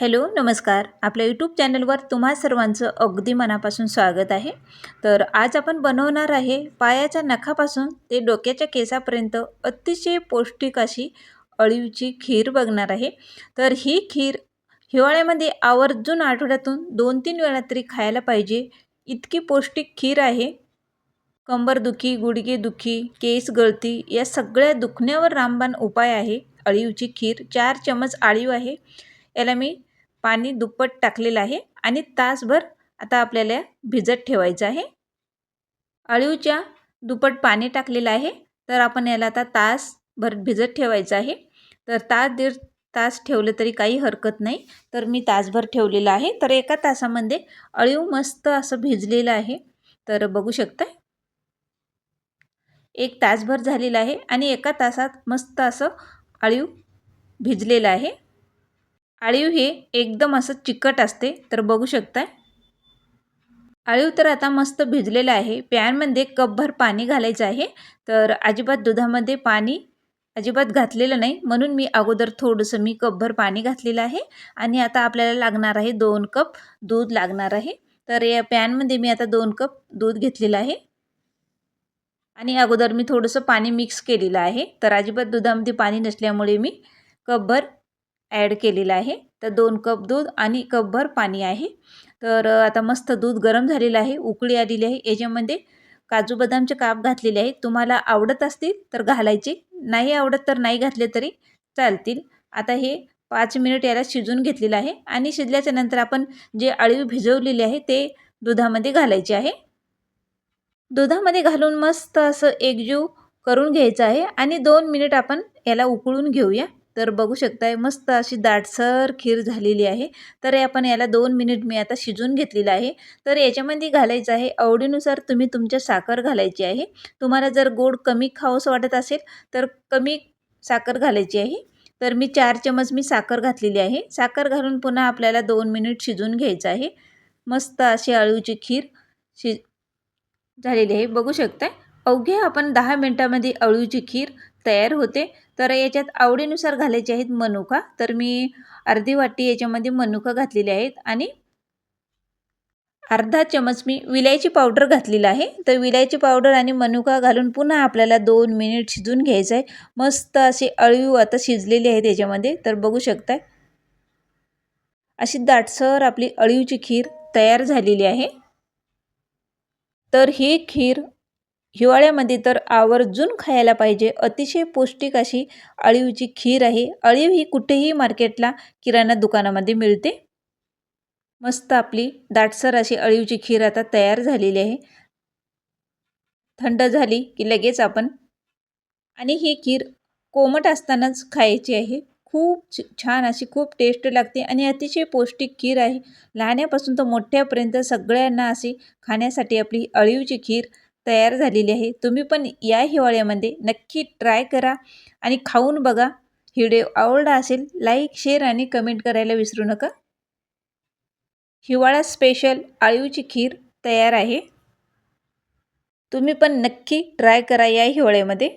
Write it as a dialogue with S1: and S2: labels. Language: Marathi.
S1: हॅलो नमस्कार. आपल्या यूट्यूब चॅनलवर तुम्हा सर्वांचं अगदी मनापासून स्वागत आहे. तर आज आपण बनवणार आहे पायाच्या नखापासून ते डोक्याच्या केसापर्यंत अतिशय पौष्टिक अशी अळीवची खीर बघणार आहे. तर ही खीर हिवाळ्यामध्ये आवर्जून आठवड्यातून दोन तीन वेळा तरी खायला पाहिजे. इतकी पौष्टिक खीर आहे. कंबरदुखी गुडघेदुखी केस गळती या सगळ्या दुखण्यावर रामबाण उपाय आहे. अळीवची खीर चार चमच आळीव आहे. याला मी पाणी दुप्पट टाकलेलं आहे आणि तासभर आता आपल्याला भिजत ठेवायचं आहे. अळीवच्या दुप्पट पाणी टाकलेलं आहे. तर आपण याला आता तासभर भिजत ठेवायचं आहे. तर तास दीड तास ठेवलं तरी काही हरकत नाही. तर मी तासभर ठेवलेलं आहे. तर एका तासामध्ये अळीव मस्त असं भिजलेलं आहे. तर बघू शकता एक तासभर झालेलं आहे आणि एका तासात मस्त असं अळीव भिजलेलं आहे. आळीव हे एकदम असं चिकट असते तर बघू शकताय. आळीव तर आता मस्त भिजलेलं आहे. पॅनमध्ये कपभर पाणी घालायचं आहे. तर अजिबात दुधामध्ये पाणी अजिबात घातलेलं नाही. म्हणून मी अगोदर थोडंसं मी कपभर पाणी घातलेलं आहे. आणि आता आपल्याला लागणार आहे दोन कप दूध लागणार आहे. तर या पॅनमध्ये मी आता दोन कप दूध घेतलेलं आहे. आणि अगोदर मी थोडंसं पाणी मिक्स केलेलं आहे. तर अजिबात दुधामध्ये पाणी नसल्यामुळे मी कपभर ॲड केलेलं आहे. तर दोन कप दूध आणि कपभर पाणी आहे. तर आता मस्त दूध गरम झालेलं आहे. उकळी आलेली आहे. याच्यामध्ये काजू बदामचे काप घातलेले आहेत. तुम्हाला आवडत असतील तर घालायचे. नाही आवडत तर नाही घातले तरी चालतील. आता हे पाच मिनिट याला शिजून घेतलेलं आहे. आणि शिजल्याच्या नंतर आपण जे अळीव भिजवलेले आहे ते दुधामध्ये घालायचे आहे. दुधामध्ये घालून मस्त असं एकजीव करून घ्यायचं आहे. आणि दोन मिनिट आपण याला उकळून घेऊया. तर बघू शकताय मस्त अशी दाटसर खीर झालेली आहे. तर आपण याला दोन मिनिट मी आता शिजून घेतलेलं आहे. तर याच्यामध्ये घालायचं आहे आवडीनुसार तुम्ही तुमच्या साखर घालायची आहे. तुम्हाला जर गोड कमी खावंसं वाटत असेल तर कमी साखर घालायची आहे. तर मी चार चमच मी साखर घातलेली आहे. साखर घालून पुन्हा आपल्याला दोन मिनिट शिजून घ्यायचं आहे. मस्त अशी अळूची खीर शि झालेली आहे. बघू शकताय. अवघ्या आपण दहा मिनटामध्ये अळूची खीर तयार होते. तर याच्यात आवडीनुसार घालायचे आहेत मनुका. तर मी अर्धी वाटी याच्यामध्ये मनुका घातलेले आहेत आणि अर्धा चमच मी विलायची पावडर घातलेला आहे. तर विलायची पावडर आणि मनुका घालून पुन्हा आपल्याला दोन मिनिट शिजून घ्यायचं आहे. मस्त असे अळीव आता शिजलेली आहेत याच्यामध्ये. तर बघू शकताय. अशी दाटसर आपली अळीवची खीर तयार झालेली आहे. तर ही खीर हिवाळ्यामध्ये तर आवर्जून खायला पाहिजे. अतिशय पौष्टिक अशी अळीवची खीर आहे. अळीव ही कुठेही मार्केटला किराणा दुकानामध्ये मिळते. मस्त आपली दाटसर अशी अळीवची खीर आता तयार झालेली आहे. थंड झाली की लगेच आपण आणि ही खीर कोमट असतानाच खायची आहे. खूप छान अशी खूप टेस्ट लागते आणि अतिशय पौष्टिक खीर आहे. लहान्यापासून तर मोठ्यापर्यंत सगळ्यांना अशी खाण्यासाठी आपली अळीवची खीर तयार झालेली आहे. तुम्ही पण या हिवाळ्यामध्ये नक्की ट्राय करा आणि खाऊन बघा. व्हिडिओ आवडला असेल लाईक शेअर आणि कमेंट करायला विसरू नका. हिवाळा स्पेशल आळूची खीर तयार आहे. तुम्ही पण नक्की ट्राय करा या हिवाळ्यामध्ये.